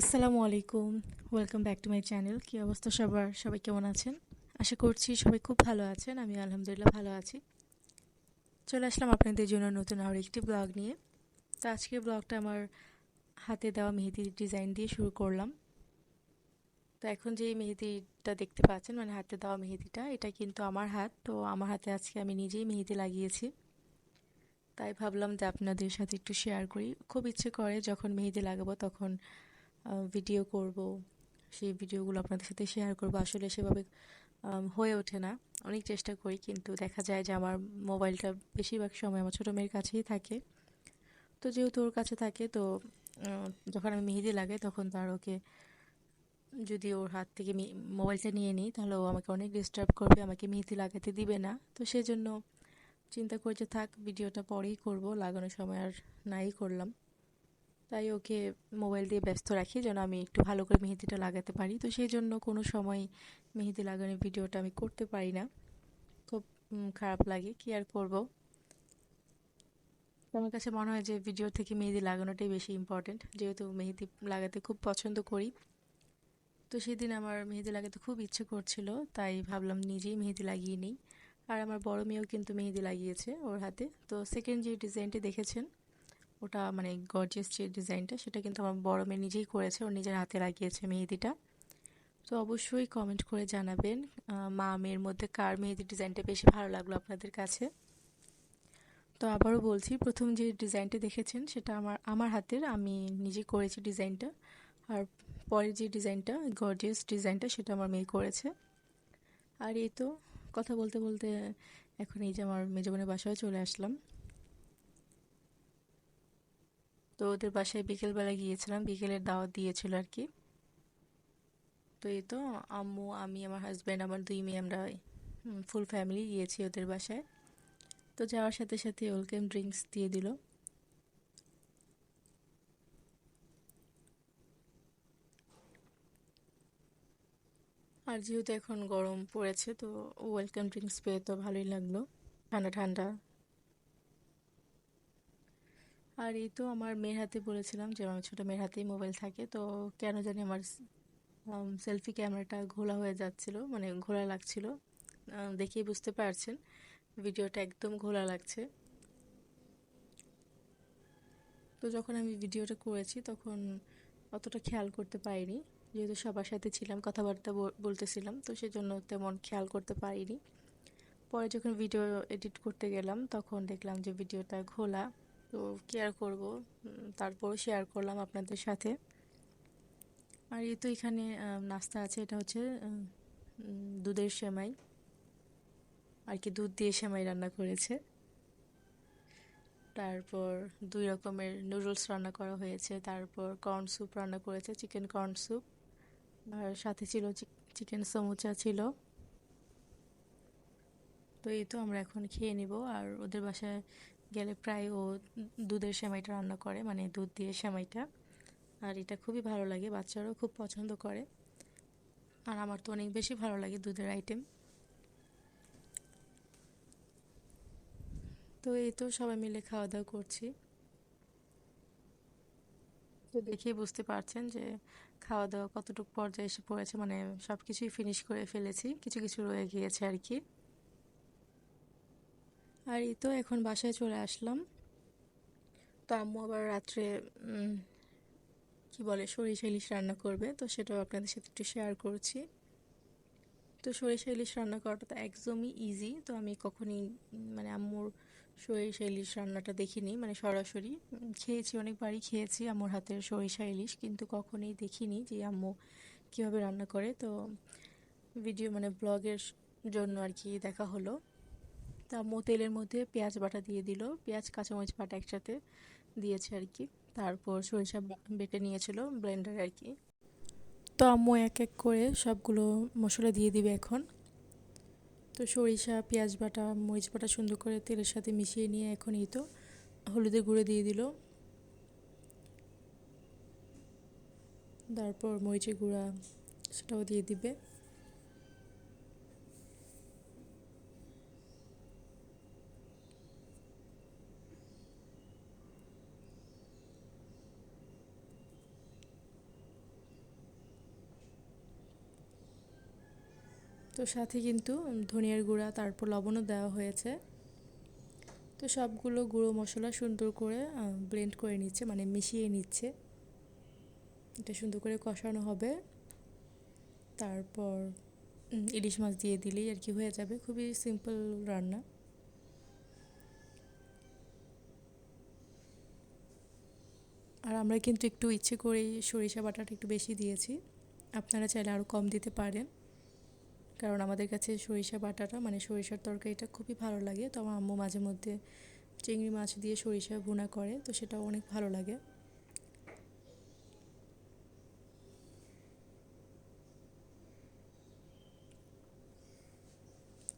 আসসালামু আলাইকুম। Welcome back to my channel কী অবস্থা সবার? সবাই কেমন আছেন? আশা করছি সবাই খুব ভালো আছেন। আমি আলহামদুলিল্লাহ ভালো আছি। চলে আসলাম আপনাদের জন্য নতুন আর একটি ব্লগ নিয়ে। তো আজকের ব্লগটা আমার হাতে দেওয়া মেহেদির ডিজাইন দিয়ে শুরু করলাম। তো এখন যে মেহেদিটা দেখতে পাচ্ছেন মানে হাতে দেওয়া মেহেদিটা, এটা কিন্তু আমার হাত। তো আমার হাতে আজকে আমি নিজেই মেহেদি লাগিয়েছি। তাই ভাবলাম যে আপনাদের সাথে একটু শেয়ার করি। খুব ইচ্ছে করে যখন মেহেদি লাগাবো তখন ভিডিও করব, সেই ভিডিওগুলো আপনাদের সাথে শেয়ার করব। আসলে সেভাবে হয়ে ওঠে না। অনেক চেষ্টা করি, কিন্তু দেখা যায় যে আমার মোবাইলটা বেশিরভাগ সময় আমার ছোটো মেয়ের কাছেই থাকে। তো যেহেতু ওর কাছে থাকে, তো যখন আমি মেহেদি লাগাই, তখন তার ওকে, যদি ওর হাত থেকে মোবাইলটা নিয়ে নিই, তাহলে ও আমাকে অনেক ডিস্টার্ব করবে, আমাকে মেহেদি লাগাতে দিবে না। তো সেজন্য চিন্তা করে যে থাক ভিডিওটা পরেই করব। লাগানোর সময় আর নাই করলাম। তাই ওকে মোবাইল দিয়ে ব্যস্ত রাখি যেন আমি একটু ভালো করে মেহেদিটা লাগাতে পারি। তো সেই জন্য কোনো সময় মেহেদি লাগানোর ভিডিওটা আমি করতে পারি না। খুব খারাপ লাগে। কি আর করব? আমার কাছে মনে হয় যে ভিডিও থেকে মেহেদি লাগানোটাই বেশি ইম্পর্টেন্ট যেহেতু মেহেদি লাগাতে খুব পছন্দ করি। তো সেদিন আমার মেহেদি লাগাতে খুব ইচ্ছে করছিল, তাই ভাবলাম নিজেই মেহেদি লাগিয়ে নিই। আর আমার বড় মেয়েও কিন্তু মেহেদি লাগিয়েছে ওর হাতে। তো সেকেন্ড যে ডিজাইনটি দেখেছেন ওটা মানে গর্জিয়াস যে ডিজাইনটা সেটা কিন্তু আমার বড় মেয়ে নিজেই করেছে। ওর নিজের হাতে লাগিয়েছে মেহেদিটা। তো অবশ্যই কমেন্ট করে জানাবেন মা মেয়ের মধ্যে কার মেহেদি ডিজাইনটা বেশি ভালো লাগল আপনাদের কাছে? তো আবারও বলছি, প্রথম যে ডিজাইনটা দেখেছেন, সেটা আমার আমার হাতের। আমি নিজে করেছি ডিজাইনটা আর পরের যে ডিজাইনটা গর্জিয়াস ডিজাইনটা সেটা আমার মেয়ে করেছে। আর এই তো, কথা বলতে বলতে এখন এই যে আমার মেজবানের বাসায় চলে আসলাম। তো ওদের বাসায় বিকেলবেলা গিয়েছিলাম, বিকেলের দাওয়াত দিয়েছিল আর কি তো এই তো, আম্মু, আমি, আমার হাজব্যান্ড আমার দুই মেয়ে, আমরা ফুল ফ্যামিলি গিয়েছি ওদের বাসায়। তো যাওয়ার সাথে সাথে ওয়েলকাম ড্রিঙ্কস দিয়ে দিল। আর যেহেতু এখন গরম পড়েছে, তো ওয়েলকাম ড্রিঙ্কস পেয়ে তো ভালোই লাগল। ঠান্ডা ঠান্ডা। আর এই তো আমার মেয়ের হাতে বলেছিলাম যে আমার ছোটো মেয়ের হাতেই মোবাইল থাকে। তো কেন জানি আমার সেলফি ক্যামেরাটা ঘোলা হয়ে যাচ্ছিল মানে ঘোলা লাগছিল। দেখেই বুঝতে পারছেন, ভিডিওটা একদম ঘোলা লাগছে। তো যখন আমি ভিডিওটা করেছি তখন অতটা খেয়াল করতে পারিনি। যেহেতু সবার সাথে ছিলাম, কথাবার্তা বলতেছিলাম, তো সেজন্য তেমন খেয়াল করতে পারিনি। পরে যখন ভিডিও এডিট করতে গেলাম তখন দেখলাম যে ভিডিওটা ঘোলা। তো কেয়ার করব তারপরও শেয়ার করলাম আপনাদের সাথে। আর এই তো এখানে নাস্তা আছে, এটা হচ্ছে দুধের সেমাই। আর কি দুধ দিয়ে সেমাই রান্না করেছে। তারপর দুই রকমের নুডলস রান্না করা হয়েছে। তারপর কর্ন স্যুপ রান্না করেছে চিকেন কর্ন স্যুপ আর সাথে ছিল চিকেন সমুচা ছিল। তো এই তো আমরা এখন খেয়ে নিব। আর ওদের বাসায় গেলে প্রায় ও দুধের সেমাইটা রান্না করে মানে দুধ দিয়ে সেমাইটা। আর এটা খুবই ভালো লাগে, বাচ্চারাও খুব পছন্দ করে। আর আমার তো অনেক বেশি ভালো লাগে দুধের আইটেম তো এই তো সবাই মিলে খাওয়া দাওয়া করছি। তো দেখেই বুঝতে পারছেন যে খাওয়া দাওয়া কতটুকু পর্যায়ে এসে পড়েছে মানে সব কিছুই ফিনিশ করে ফেলেছি, কিছু কিছু রয়ে গিয়েছে আর কি। আর এই তো এখন বাসায় চলে আসলাম। তো আম্মু আবার রাত্রে কি বলে, সরিষা ইলিশ রান্না করবে, তো সেটাও আপনাদের সাথে একটু শেয়ার করছি। তো সরিষা ইলিশ রান্না করাটা তো একদমই ইজি তো আমি কখনই মানে আম্মুর সরিষা ইলিশ রান্নাটা দেখিনি মানে সরাসরি খেয়েছি, অনেকবারই খেয়েছি আম্মুর হাতের সরিষা ইলিশ, কিন্তু কখনোই দেখিনি যে আম্মু কীভাবে রান্না করে। তো ভিডিও মানে ব্লগের জন্য আর কি দেখা হলো। তা মো তেলের মধ্যে পেঁয়াজ বাটা দিয়ে দিল। পেঁয়াজ, কাঁচামরিচ বাটা একসাথে দিয়েছে আর কি। তারপর সরিষা বেটে নিয়েছিল ব্লেন্ডার আর কি। তো আম্মু এক এক করে সবগুলো মশলা দিয়ে দিবে এখন। তো সরিষা, পেঁয়াজ বাটা, মরিচ বাটা সুন্দর করে তেলের সাথে মিশিয়ে নিয়ে এখন এই তো হলুদের গুঁড়ো দিয়ে দিল। তারপর মরিচের গুঁড়া সেটাও দিয়ে দিবে। তো সাথে কিন্তু ধনিয়ার গুঁড়া, তারপর লবণও দেওয়া হয়েছে। তো সবগুলো গুঁড়ো মশলা সুন্দর করে ব্লেন্ড করে নিচ্ছে মানে মিশিয়ে নিচ্ছে। এটা সুন্দর করে কষানো হবে। তারপর ইলিশ মাছ দিয়ে দিলেই আর কি হয়ে যাবে। খুবই সিম্পল রান্না। আর আমরা কিন্তু একটু ইচ্ছে করেই সরিষা বাটাটা একটু বেশি দিয়েছি। আপনারা চাইলে আরও কম দিতে পারেন। কারণ আমাদের কাছে সরিষা বাটাটা মানে সরিষার তরকারিটা খুবই ভালো লাগে। তো আমার আম্মু মাঝে মধ্যে চিংড়ি মাছ দিয়ে সরিষা ভুনা করে, তো সেটাও অনেক ভালো লাগে।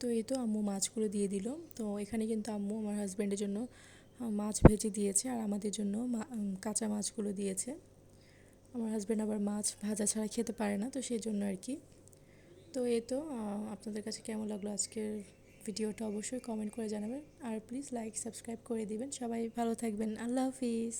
তো এই তো আম্মু মাছগুলো দিয়ে দিল। তো এখানে কিন্তু আম্মু আমার হাজব্যান্ডের জন্য মাছ ভেজে দিয়েছে আর আমাদের জন্য কাঁচা মাছগুলো দিয়েছে। আমার হাজব্যান্ড আবার মাছ ভাজা ছাড়া খেতে পারে না, তো সেই জন্য আর কি। তো এ তো আপনাদের কাছে কেমন লাগল আজকের ভিডিওটা অবশ্যই কমেন্ট করে জানাবেন। আর প্লিজ লাইক সাবস্ক্রাইব করে দিবেন। সবাই ভালো থাকবেন। আল্লাহ হাফিজ।